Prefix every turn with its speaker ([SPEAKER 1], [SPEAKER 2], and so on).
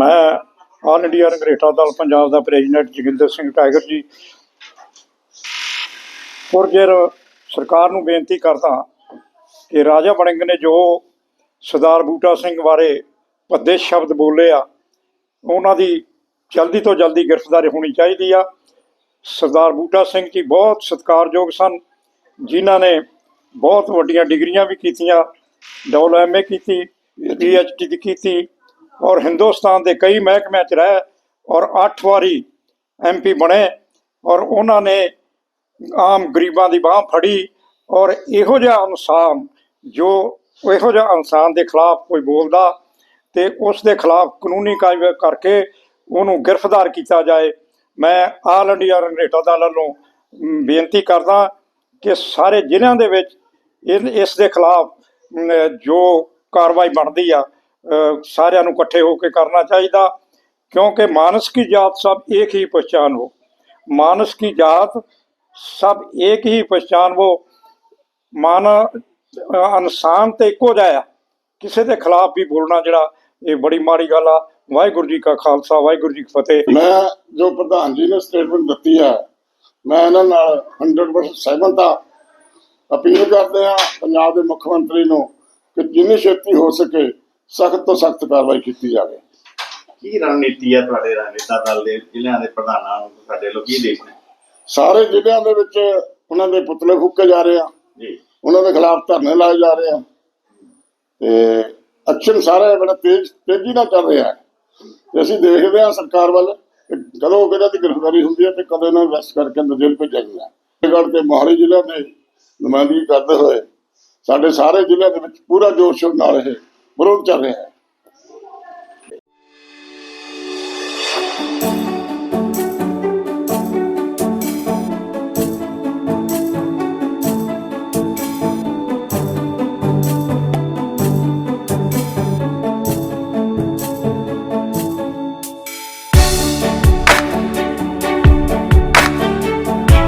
[SPEAKER 1] ਮੈਂ all India Rangreta Dal Punjab ਦਾ president Joginder Singh Tiger ji. ਪੁਰਜਰ ਸਰਕਾਰ ਨੂੰ ਬੇਨਤੀ ਕਰਦਾ ਕਿ ਰਾਜਾ ਵੜਿੰਗ ਨੇ ਜੋ ਸਰਦਾਰ ਬੂਟਾ ਸਿੰਘ ਬਾਰੇ ਭੱਦੇ ਸ਼ਬਦ ਬੋਲੇ ਆ ਉਹਨਾਂ ਦੀ ਜਲਦੀ ਤੋਂ ਜਲਦੀ ਗ੍ਰਿਫਤਾਰੀ ਹੋਣੀ ਚਾਹੀਦੀ ਆ। ਸਰਦਾਰ ਬੂਟਾ ਸਿੰਘ ਜੀ ਬਹੁਤ ਸਤਿਕਾਰਯੋਗ ਸਨ ਜਿਨ੍ਹਾਂ ਨੇ ਬਹੁਤ ਵੱਡੀਆਂ ਡਿਗਰੀਆਂ ਵੀ ਕੀਤੀਆਂ ਡਬਲ ਐਮਏ ਕੀਤੀ ਪੀਐਚਡੀ ਕੀਤੀ ਔਰ ਹਿੰਦੁਸਤਾਨ ਦੇ ਕਈ ਮਹਿਕਮਿਆਂ 'ਚ ਰਹੇ ਔਰ 8 ਵਾਰੀ ਐਮਪੀ ਬਣੇ ਔਰ ਉਹਨਾਂ ਨੇ ਆਮ ਗਰੀਬਾਂ ਦੀ ਬਾਹ ਫੜੀ ਔਰ ਇਹੋ ਜਿਹਾ ਇਨਸਾਨ ਜੋ ਇਹੋ ਜਿਹਾ ਇਨਸਾਨ ਦੇ ਖਿਲਾਫ ਕੋਈ ਬੋਲਦਾ ਤੇ ਉਸ ਦੇ ਖਿਲਾਫ ਕਾਨੂੰਨੀ ਕਾਰਵਾਈ ਕਰਕੇ ਉਹਨੂੰ ਗ੍ਰਿਫਤਾਰ ਕੀਤਾ ਜਾਏ, ਮੈਂ ਆਲ ਇੰਡੀਆ ਰੰਗਰੇਟਾ ਦਲ ਵੱਲੋਂ ਬੇਨਤੀ ਕਰਦਾ ਕਿ ਸਾਰੇ ਜ਼ਿਲ੍ਹਿਆਂ ਦੇ ਵਿੱਚ ਇਨ- ਇਸ ਦੇ ਖਿਲਾਫ ਜੋ ਕਾਰਵਾਈ ਬਣਦੀ ਆ ਸਾਰਿਆਂ ਨੂੰ ਇਕੱਠੇ ਹੋ ਕੇ ਕਰਨਾ ਚਾਹੀਦਾ क्योंकि मानस की जात सब एक ही पहचान हो मानस की जात सब एक ही पहचान वो ਮਨ ਅ, ਇਨਸਾਨ ਤੇ ਇੱਕੋ ਜਿਹਾ ਆ ਕਿਸੇ ਦੇ ਖਿਲਾਫ ਵੀ ਬੋਲਣਾ ਜਿਹੜਾ ਇਹ ਬੜੀ ਮਾੜੀ ਗੱਲ ਆ ਵਾਹਿਗੁਰੂ ਜੀ ਕਾ ਖਾਲਸਾ ਵਾਹਿਗੁਰੂ ਜੀ ਕੀ ਫਤਿਹ
[SPEAKER 2] ਮੈਂ ਜੋ ਪ੍ਰਧਾਨ ਜੀ ਨੇ ਸਟੇਟਮੈਂਟ ਦਿੱਤੀ ਹੈ ਮੈਂ ਇਹਨਾਂ ਨਾਲ 100% ਸਹਿਮਤ ਹਾਂ ਅਪੀਲ ਕਰਦੇ ਹਾਂ ਪੰਜਾਬ ਦੇ ਮੁੱਖ ਮੰਤਰੀ ਨੂੰ ਕਿ ਜਿੰਨੀ ਛੇਤੀ ਹੋ ਸਕੇ ਸਖਤ ਤੋਂ ਸਖਤ ਕਾਰਵਾਈ ਕੀਤੀ ਜਾਵੇ।
[SPEAKER 3] ਕੀ ਰਣਨੀਤੀ ਹੈ ਤੁਹਾਡੇ ਰਾਜਨੀਤਾ ਦਲ ਦੇ ਜ਼ਿਲ੍ਹਿਆਂ ਦੇ ਪ੍ਰਧਾਨਾਂ ਨੂੰ ਸਾਡੇ ਲੋਕ ਕੀ ਦੇਖਦੇ
[SPEAKER 2] ਸਾਰੇ ਜ਼ਿਲ੍ਹਿਆਂ ਦੇ ਵਿੱਚ ਉਹਨਾਂ ਦੇ ਪੁਤਲੇ ਫੂਕੇ ਜਾ ਰਹੇ ਆ।
[SPEAKER 3] ਜੀ।
[SPEAKER 2] ਉਹਨਾਂ ਦੇ ਖਿਲਾਫ ਧਰਨੇ ਲਾਏ ਜਾ ਰਹੇ ਆ। ਤੇ ਐਕਸ਼ਨ ਸਾਰਾ ਬੜਾ ਤੇਜ਼ ਤੇਜ਼ੀ ਨਾਲ ਚੱਲ ਰਿਹਾ ਤੇ ਅਸੀਂ ਦੇਖਦੇ ਹਾਂ ਸਰਕਾਰ ਵੱਲ ਕਦੋਂ ਕਿਹਨਾਂ ਦੀ ਗ੍ਰਿਫਤਾਰੀ ਹੁੰਦੀ ਹੈ ਤੇ ਕਦੋਂ ਇਹਨਾਂ ਨੂੰ ਅਰੈਸਟ ਕਰਕੇ ਅੰਦਰ ਜੇਲ੍ਹ ਭੇਜਿਆ ਜਾਂਦਾ ਹੈ। ਚੰਡੀਗੜ੍ਹ ਤੇ ਮੋਹਾਲੀ ਜ਼ਿਲ੍ਹਿਆਂ ਦੇ ਨੁਮਾਇੰਦਗੀ ਕਰਦੇ ਹੋਏ ਸਾਡੇ ਸਾਰੇ ਜ਼ਿਲ੍ਹਿਆਂ ਦੇ ਵਿੱਚ ਪੂਰਾ ਜੋਸ਼ ਨਾਲ ਇਹ ਵਿਰੋਧ ਚੱਲ ਰਿਹਾ ਹੈ।